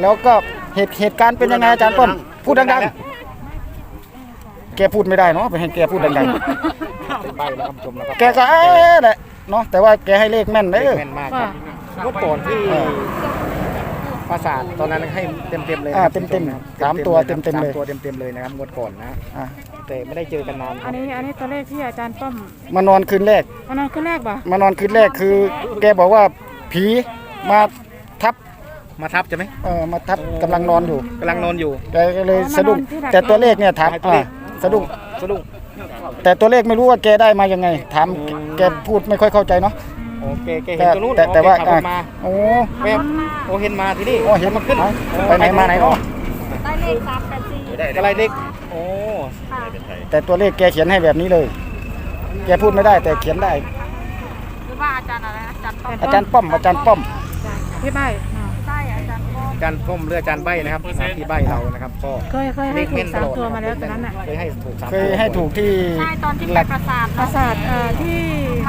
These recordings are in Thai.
แล้วก็เหตุเหตุการณ์เป็นยังไงอาจารย์ป้อมพูดดังๆ แกพูดไม่ได้เนาะไปให้แกพูดดังใบแล้วครับชมนะครับๆแกก็เอ๊ะแหละเนาะแต่ว่าแกให้เลขแม่นเด้อแม่นมากครับเมื่อก่อนที่เออปราสาทตอนนั้นให้เต็มเต็มๆเลยอ่านะครับเต็มๆนะครับสามตัวเต็มๆเลยสามตัวเต็มเต็มๆเลยนะครับงวดก่อนนะอะแต่ไม่ได้เจอกันนานคอัรันบนี้อันนี้ตัวเลขที่อาจารย์ป้อมมานอนคืนแรก อันนั้นคือแรกป่ะมานอนคืนแรกคือ แกบอกว่าผีมาทับ มาทับใช่ไหมเออมาทับกำลังนอนอยู่กำลังนอนอยู่แกก็เลยสะดุ้งแต่ตัวเลขเนี่ยถามให้ตัวเลอ่าขสะดุ้งสะดุ้งแต่ตัวเลขไม่รู้ว่าแกได้มายังไง ถามแกพูดไม่ค่อยเข้าใจเนาะ โอเคแกเห็แต่นตัวนู้นแต่แต่ว่าโอเคขับรถมาโอ้แวบโอเห็นมาที่นี่โอ้เห็นมันขึ้นไปไหนมาไหนเนาะได้เลขสามแปดสี่อะไรเล็กโอ้ค่ะแต่ตัวเลขแกเขียนให้แบบนี้เลย แกพูดไม่ได้แต่เขียนได้หรือว่าอาจารย์อะไรนะอาจารย์ต้อมอาจารย์ป้อมอาจารย์ป้อมพี่ใบอ่าใช่อา จารย์ต้อมอาจารย์ก้มเรืออาจารย์ใบนะครับที่ใบเรานะครับก็เคยเคยให้ถูกสามตัวมาแล้วตอนนั้นน่ะเคยให้ถูกสามเคยให้ถูกที่ใช่ตอนที่หไปลักประสาทปราสาทเอ่อที่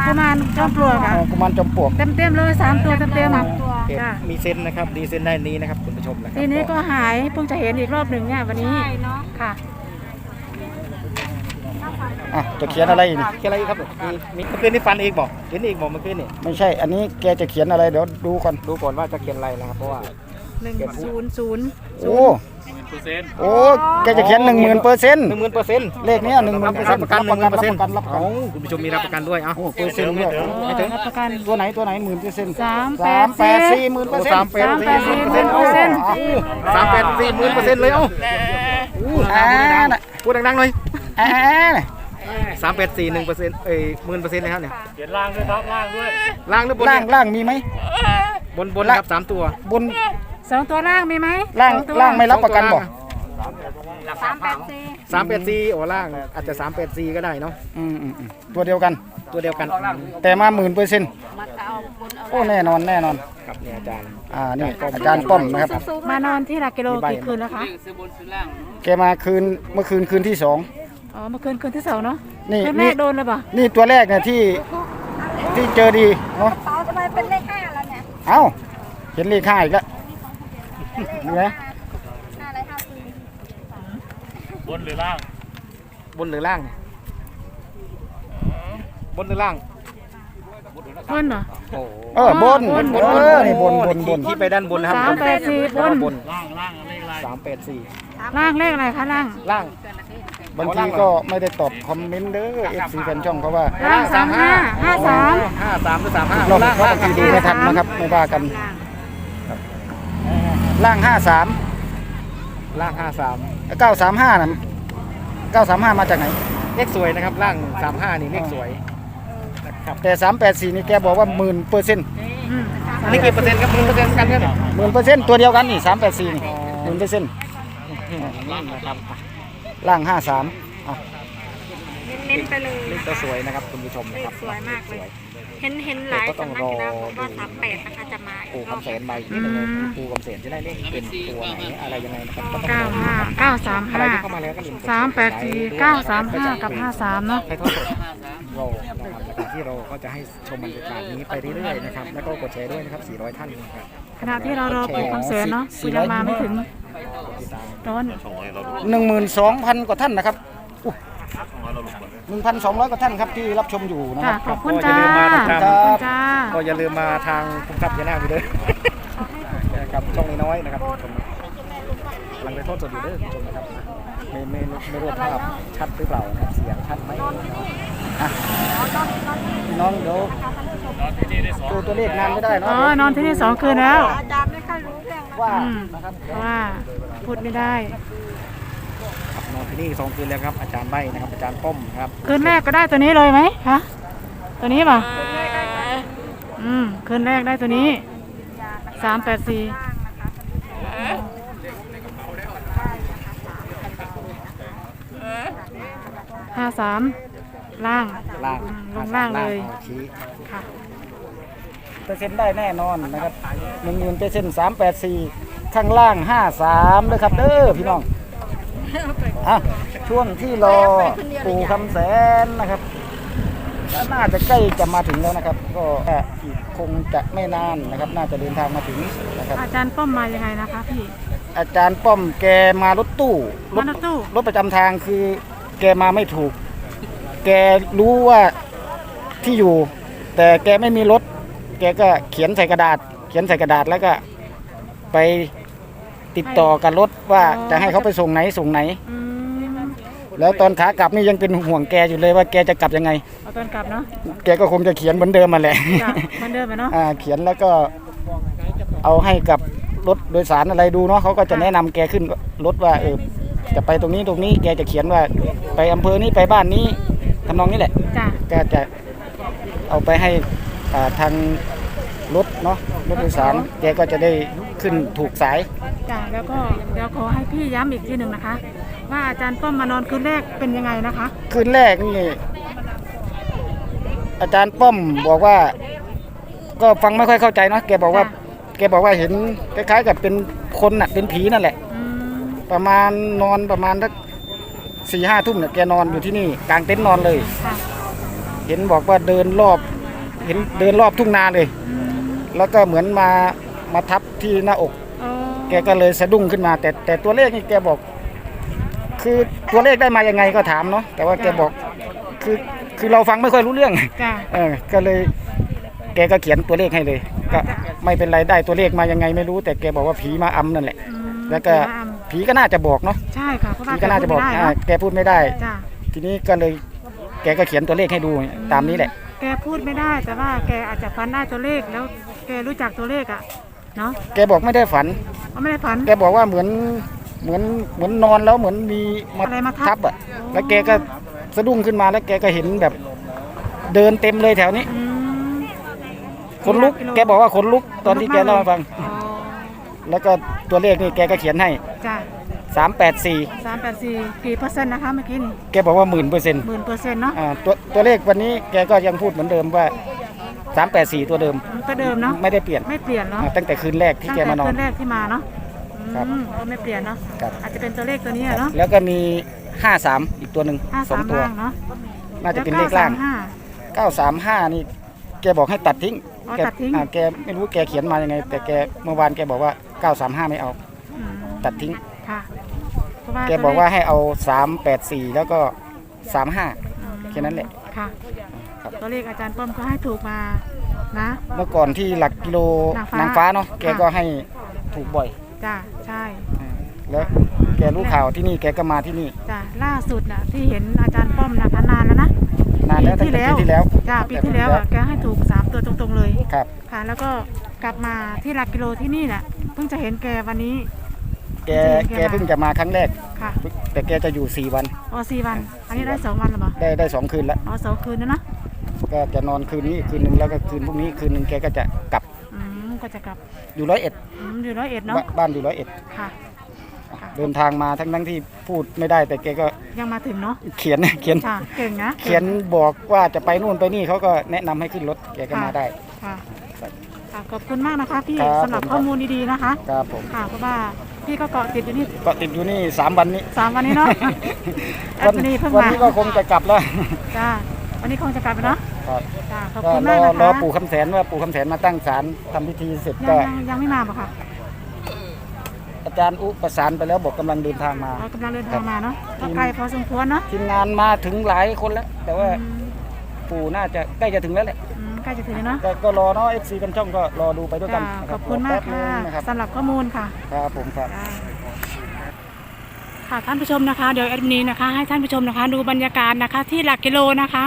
กุมารจอมปลวกเอ่อะอกุมารจอมปลวกเต็มเต็มๆเลยสามตัวเต็มเต็มสามตัวเก็บจ้ะมีเซนส์นะครับดีเซนได้นี้นะครับคุณผู้ชมนะครับทีนี้ก็หายเพิ่งจะเห็นอีกรอบหนึ่งเนี่ยวันนี้ใช่เนาะค่ะอะจะเขียนอะไรอีกเขียนอะไรอีกครับมีมีเมื่อคืนนี่ฟันอีกบอกเห็นอีกบอกเมื่อคืนนี่ไม่ใช่อันนี้แกจะเขียนอะไรเดี๋ยวดูก่อนดูก่อนว่าจะเขียนอะไรนะครับเพราะว่า หนึ่งศูนย์ศูนย์โอ้โอ้แกจะเขียนหนึ่งหมื่นเปอร์เซ็นต์หนึ่งหมื่นเปอร์เซ็นต์เลขเนี้หนึ่งหมื่นเปอร์เซ็นต์ประกันหนึ่งหมื่นเปอร์เซ็นต์รับประกันรับประกันเอ้าคุณผู้ชมมีรับประกันด้วยเอ้าโอ้เปอร์เซ็นต์ด้วยไม่ถึงรับประกันตัวไหนตัวไหนหมื่นเปอร์เซ็นต์สามสามแปแปดดสี่สี่หมื่นเปอร์เซ็นต์สามแปดสามแปดสี่หมื่นเปอร์เซ็นต์สามแปดสี่หมื่นเปอร์เซ็นต์เลยเอ้าอ่าน่ะพูดดังๆหน่อยอ่าน่ะสามแปดสี่หนึ่งเปอร์เซ็นต์เอ้ยหมื่นเปอร์เซ็นต์เลยครับเนี่ยเขียนล่างด้วยครับล่างด้วยล่างหรือบนล่างเนี่ยล่างมีไหมบนบนนะครับสามตัวบน สองตัวล่างมีไหมล่างสอตัวล่างไม่รับประกันบอกสามแปดสี่สามแปดสี่โอ้ล่างอาจจะสามแปดสี่ก็ได้เนาะอืมอืมอืมตัวเดียวกัน ตัวเดียวกันแต่มาหมื่นเปอร์เซ็นต์มาเอาบนเอาโอ้แน่นอนแน่นอนครับเนี่ยอาจารย์ อ่านี่อาจารย์ป้อมนะครับ สูงๆมานอนที่หลักกิโลกี่คืนแล้วคะแกมาคืนเมื่อคืนคืนที่สอง อ๋อเมื่อคืนคืนที่สองเนาะนี่คืนแรนี่ กโดนเลยป่ะนี่ตัวแรกเนี่ยที่ที่เจอดีเนาะเป๋าทำไมเป็นเลขห้าแล้วเนี่ยเอ้าเห็นเลขห้าอีกแล้ว นี่ไหมห้าอะไรห้าสี่บนหรือล่าง บนหรือล่าง บนหรือล่างเพิ่นเหรอโอ้เออบนบน เออนี่บนบนบนที่ไปด้านบนนะครับสามแปดสี่บนบนล่างล่างอะไรอะไรสามแปดสี่ล่างเลขอะไรคะล่าง ล่าง บางทีก็ไม่ได้ตอบคอมเมนต์เด้อเอฟซีแฟนช่องเพราะว่าล่างสามห้าห้าสามห้าสามหรือสามห้าเราล่างบาล่างงทีดูไม่ทันนะครับไม่ว่ากัน ล่างห้าสามล่างห้าสามเก้าสามห้านะเก้าสามห้ามาจากไหน เลขสวยนะครับล่างสามห้านี่เลขสวยนะครับแต่สามแปดสี่นี่แกบอกว่าหมื่นเปอร์เซ็นต์อืมอันนี้กี่เปอร์เซ็นต์ครับหนึ่งเปอร์เซ็นต์กันครับหมื่นเปอร์เซ็นต์ตัวเดียวกันนี่สามแปดสี่นี่หมื่นเปอร์เซ็นต์นะครับล่างห้าสามเน้นๆไปเลยเลขนะก็คะสวยนะครับคุณผู้ชมเลนะคขรับสวยมากเลย เห็นเห็นหลายสำนักนะอว่าสามแปดนะคะจะมาปูคำแสนมาอีกนิดนึงปูคำแสนจะได้เลขเป็นตัวไหนอะไรยังไงนะครับก็ต้องรอนะครั9 5 บ9 3 อะไรที่เข้ามาแล้วก็ลิงกด5 3เนาะ ใครเข้ดเราที่เราก็จะให้ชมบรรยากาศนี้ไปเรื่อยๆนะครับแล้วก็กดแชร์ด้วยนะครับ 400 ท่านนะครับขณะที่เรารอปูคำเสนเนาะปูยังมาไม่ถึงร้อน หนึ่งหมื่นสองพันกว่าท่านนะครับ 1,200 กว่าท่านครับที่รับชมอยู่นะครับ ขอบคุณจ้าขอบคุณจ้า ก็อย่าลืมมาทางคุณครับยานาไปเด้อนะครับช่องน้อยๆนะครับผมหลังไปโทษสดอยู่เด้อคุณชมนะครับไม่ไม่ไม่รู้ภาพชัดหรือเปล่านะเสียงชัดไหมอะพี่น้องเดี๋ยวดูตัวเลขนานไม่ได้เนาะอ๋อนอนที่นี่สองคืนแล้ว อาจารย์ไม่ค่อยรู้เรื่องว่าว่าพูดไม่ได้ นอนที่นี่สองคืนแล้วครับ อาจารย์ใบนะครับ อาจารย์ป้อมนะครับคืนแรกก็ได้ตัวนี้เลยไหมคะตัวนี้ป่ะอืมคืนแรกได้ตัวนี้สามแปดสี่ห้าสามล่างล่างอืมลงล่างเลยอชี้ค่ะเปอร์เซ็นต์ได้แน่นอนนะครับหนึ่งหมื่นเปอร์เซ็นต์สามแปดสี่ข้างล่างห้าสามเลยครับเด้อพี่น้อง อะช่วงที่รอปู่คำแสนนะครับก็น่าจะใกล้จะมาถึงแล้วนะครับ ก็แค่อีกคงจะไม่นานนะครับ น่าจะเดินทางมาถึงนะครับ อาจารย์ป้อมมายังไงนะคะพี่ อาจารย์ป้อมแกมารถตู้รมาถรถตู้รถประจำทางคือ แกมาไม่ถูก แกรู้ว่าที่อยู่ แต่แกไม่มีรถ แกก็เขียนใส่กระดาษ เขียนใส่กระดาษแล้วก็ไป ติดต่อกับรถว่าจะให้เขาไปส่งไหนส่งไหน อืมแล้วตอนขากลับนี่ยังเป็นห่วงแกอยู่เลยว่าแกจะกลับยังไง เอาตอนกลับเนาะแกก็คงจะเขียนเหมือนเดิมมาแหละ จ้ะเหมันเดิมไปเนาะอ่าเขียนแล้วก็เอาให้กับรถโดยสารอะไรดูเนาะเขาก็จะแนะนำแกขึ้นรถว่าเออจะไปตรงนี้ตรงนี้แกจะเขียนว่าไปอำเภอนี้ไปบ้านนี้ทำนองนี้แหละ จ้ะก็จะเอาไปให้อ่าทางรถเนาะรถโดยสารแกก็จะได้ ขึ้นถูกสาย จ้ะแล้วก็เดี๋ยวขอให้พี่ย้ำอีกทีหนึ่งนะคะ ว่าอาจารย์ป้อมมานอนคืนแรกเป็นยังไงนะคะ คืนแรกนี่ อาจารย์ป้อมบอกว่า ก็ฟังไม่ค่อยเข้าใจเนาะแกบอกว่าแกบอกว่าเห็นคล้ายๆกับเป็นคนน่ะเป็นผีนั่นแหละ อืมประมาณนอนประมาณสักสี่ห้าทุ่มเนี่ยแกนอนอยู่ที่นี่กลางเต็นท์นอนเลย ค่ะเห็นบอกว่าเดินรอบ เห็นเดินรอบทุ่งนาเลย อืมแล้วก็เหมือนมา มาทับที่หน้าอก อ๋อแกก็เลยสะดุ้งขึ้นมา แต่แต่ตัวเลขนี่แกบอก คือตัวเลขได้มายังไงก็ถามเนาะแต่ว่าแกบอกคือคือเราฟังไม่ค่อยรู้เรื่อง จ้ะเออก็เลยแกก็เขียนตัวเลขให้เลย ก็ไม่เป็นไรได้ตัวเลขมายังไงไม่รู้ แต่แกบอกว่าผีมาอำนั่นแหละ อืมแล้วก็ผีมาอำผีก็น่าจะบอกเนาะใช่ค่ะเพราะว่าผีก็น่าจะบอกแพูดไม่ได้อ่าเนาะแกพูดไม่ได้ จ้ะทีนี้ก็เลยแกก็เขียนตัวเลขให้ดูตามนี้แหละ แกพูดไม่ได้แต่ว่าแกอาจจะฟันได้ตัวเลขแล้วแกรู้จักตัวเลขอะ เนาะแกบอกไม่ได้ฝัน เขาไม่ได้ฝัน แกบอกว่าเหมือนเหมือนเหมือนนอนแล้วเหมือนมีมาอะไรมาทับทับ อะ แล้วแกก็สะดุ้งขึ้นมาแล้วแกก็เห็นแบบ เดินเต็มเลยแถวนี้อืมขนลุก แกบอกว่าขนลุกตอนที่แกเล่าให้ฟัง อ๋อแล้วก็ตัวเลขนี่แกก็เขียนให้ จ้ะ384 สามแปดสี่กี่เปอร์เซ็นต์นะคะเมื่อกี้นี่แกบอกว่าหมื่นเปอร์เซ็นต์หมื่นเปอร์เซ็นต์เนาะอ่าตัวตัวเลขวันนี้แกก็ยังพูดเหมือนเดิมว่า 384 ตัวเดิมมันก็เดิมเนาะไม่ได้เปลี่ยนไม่เปลี่ยนเนาะอ่าตั้งแต่คืนแรกที่ตั้งแกแต่มานอคืนนแรกที่มาเนาะครับอืมก็ไม่เปลี่ยนเนาะครับ อาจจะเป็นตัวเลขตัวนี้อะเนาะแล้วก็มี 53 อีกตัวหนึ่งห้าสอสางมตัว ล่างเนาะน่าจะเป็นเลขล่างก้สมห้า935 นี่แกบอกให้ตัดทิ้งอ๋อแกตัดทิ้ง อ่าแกไม่รู้แกเขียนมายังไง แต่แกเมื่อวานแกบอกว่า 935 ไม่เอาอืมตัดทิ้ง ค่ะเพระแกบอกว่าให้เอา 384 แล้วก็ 35อืมแค่นั้นแหละ ค่ะครับ ตัวเลขอาจารย์ป้อมก็ให้ถูกมานะเมื่อก่อนที่หลักกิโลนางฟ้านางฟ้าเนาะแกค่ะก็ให้ถูกบ่อยจ้ะใช่อ่าแล้วแกรู้ข่าวที่นี่แกก็มาที่นี่จ้ะล่าสุดน่ะที่เห็นอาจารย์ป้อมนะคะนานแล้วนะนานแล้วปีตั้งที่แต่แล้วปีที่แล้วจ้ะปีที่แล้วอะแกให้ถูกสามตัวตรงๆเลยครับค่ะ แล้วก็กลับมาที่หลักกิโลที่นี่น่ะเพิ่งจะเห็นแกวันนี้ แกแกเพิ่งจะมาครั้งแรกค่ะแต่แกจะอยู่4วันอ๋อสี่วัน อันนี้ได้สองวันหรือเปล่าได้ได้สองคืนแล้วอ๋อสองคืนนะเนาะ ก็จะนอนคืนนี้อีกคืนหนึ่งแล้วก็คืนพรุ่งนี้คืนหนึ่งแกก็จะกลับอืมก็จะกลับอยู่ร้อยเอ็ดอืมอยู่ร้อยเอ็ดเนาะบ้านอยู่ร้อยเอ็ดค่ะ ค่ะ เดินทางมาทั้งทั้งที่พูดไม่ได้ แต่แกก็ยังมาถึงเนาะเขียน เขียน ค่ะเก่งนะเขียนบอกว่าจะไปนู่นไปนี่เขาก็แนะนำให้ขึ้นรถแกก็มาได้ ค่ะค่ะขอบคุณมากนะคะพี่ครับ สำหรับผมครับข้อมูลดีๆนะคะ ครับผมค่ะเพราะว่าพี่ก็เกาะติดอยู่นี่ก็ติดอยู่นี่สามวันนี้สามวันนี้เนาะแอวัดมินนี่เพิ่งวันมานี้ก็คงจะกลับแล้ว จ้าวันนี้คงจะกลับไปเนาะ ครับจ้าขอบก็คุณรมากอนะคะรอปู่คำแสนว่าปู่คำแสนมาตั้งศาลทำพิธีเสร็จยัก็ งยังยังไม่มาปะค่ะอาจารย์อุประสานไปแล้วบอกกำลังเดินทางมา เรากำลังเดินทางมาเนาะก็ไกลพอสมควรเนาะทีมงานมาถึงหลายคนแล้ว แต่ว่าอืมปู่น่าจะใกล้จะถึงแล้วแหละอืมใกล้จะถึงแล้วเนาะก็ก็รอเนาะเอฟซีกันช่องก็รอดูไปด้วยกัจ้านนะขรัอบคุณมากรอแป๊บนึค่ะงนะครับสำหรับข้อมูลค่ะ ครับผมครับจ้าค่ะท่านผู้ชมนะคะ เดี๋ยวแอดมินนะคะ ให้ท่านผู้ชมนะคะ ดูบรรยากาศนะคะ ที่หลักกิโลนะคะ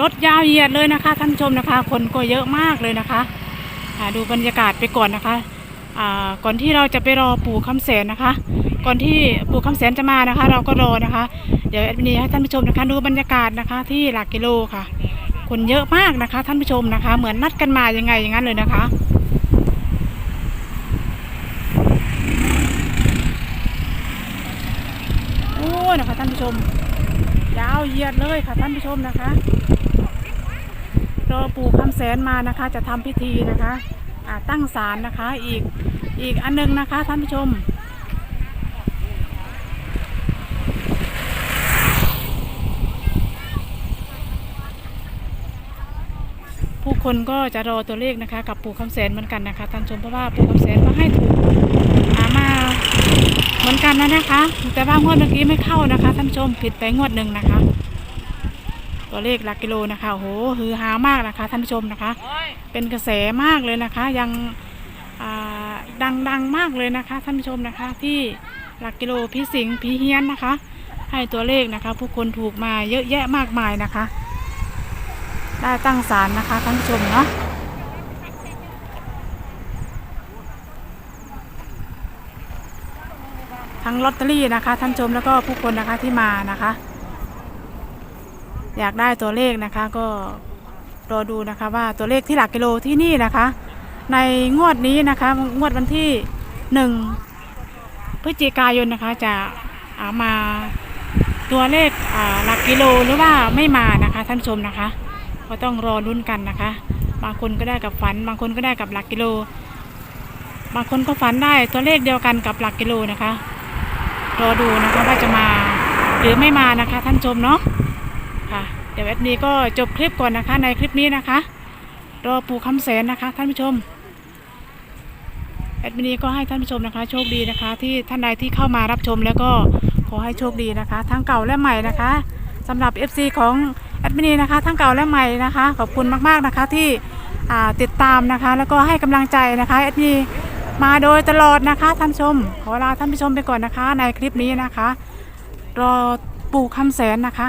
รถยาวเหยียดเลยนะคะท่านชมนะคะ คนก็เยอะมากเลยนะคะดูบรรยากาศไปก่อนนะคะก่อนที่เราจะไปรอปู่คำแสนนะคะ ก่อนที่ปู่คำแสนจะมานะคะ เราก็รอนะคะ เดี๋ยวแอดมินให้ท่านผู้ชมนะคะ ดูบรรยากาศนะคะที่หลักกิโลค่ะ คนเยอะมากนะคะ ท่านผู้ชมนะคะ เหมือนนัดกันมายังไงอย่างนั้นเลยนะคะโอ้ยนะคะท่านผู้ชมยาวเหยียดเลยค่ะท่านผู้ชมนะคะ อปู่คำแสนมานะคะ จะทำพิธีนะคะตั้งศาลนะคะอีกอีกอันหนึงนะคะท่านผู้ชมผู้คนก็จะรอตัวเลขนะคะ กับปู่คำแสนเหมือนกันนะคะท่านผู้ชมเพราะว่าปู่คำแสนก็ให้ถูกามาเหมือนกันนะนะคะ แต่ว่างวดเมื่อกี้ไม่เข้านะคะท่านผู้ชมผิดไปงวดหนึ่งนะคะ ตัวเลขหลักกิโลนะคะโหฮือฮามากนะคะท่านผู้ชมนะคะ เป็นกระแสมากเลยนะคะ ยังอ่าดังมากเลยนะคะ ท่านผู้ชมนะคะที่หลักกิโลพี่สิงห์พี่เฮียนนะคะ ให้ตัวเลขนะคะ ผู้คนถูกมาเยอะแยะมากมายนะคะ ได้ตั้งศาลนะคะท่านผู้ชมเนาะทั้งลอตเตอรี่นะคะท่านชมแล้วก็ผู้คนนะคะที่มานะคะ อยากได้ตัวเลขนะคะก็รอดูนะคะว่าตัวเลขที่หลักกิโลที่นี่นะคะ ในงวดนี้นะคะงวดวันที่หนึ่งพฤศจิกายนนะคะจะเอามาตัวเลขหลักกิโลหรือว่าไม่มานะคะท่านชมนะคะ ก็ต้องรอลุ้นกันนะคะ บางคนก็ได้กับฝัน บางคนก็ได้กับหลักกิโล บางคนก็ฝันได้ตัวเลขเดียวกันกับหลักกิโลนะคะ รอดูนะคะว่าจะมาหรือไม่มานะคะท่านชมเนาะ ค่ะ เดี๋ยวแอดนี้ก็จบคลิปก่อนนะคะ ในคลิปนี้นะคะ รอปู่คำแสนนะคะ ท่านผู้ชม แอดมินีก็ให้ท่านผู้ชมนะคะ โชคดีนะคะ ที่ท่านใดที่เข้ามารับชมแล้วก็ขอให้โชคดีนะคะ ทั้งเก่าและใหม่นะคะสำหรับ FC ของแอดมินีนะคะ ทั้งเก่าและใหม่นะคะ ขอบคุณมากๆนะคะที่ติดตามนะคะ แล้วก็ให้กำลังใจนะคะแอดมินีมาโดยตลอดนะคะท่านผู้ชม ขอลาท่านผู้ชมไปก่อนนะคะ ในคลิปนี้นะคะ รอปู่คำแสนนะคะ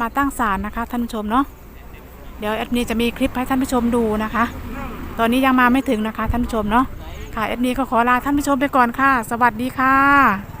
มาตั้งศาลนะคะท่านผู้ชมเนาะเดี๋ยวแอดมินจะมีคลิปให้ท่านผู้ชมดูนะคะ ตอนนี้ยังมาไม่ถึงนะคะท่านผู้ชมเนาะค่ะแอดมินก็ขอลาท่านผู้ชมไปก่อนค่ะ สวัสดีค่ะ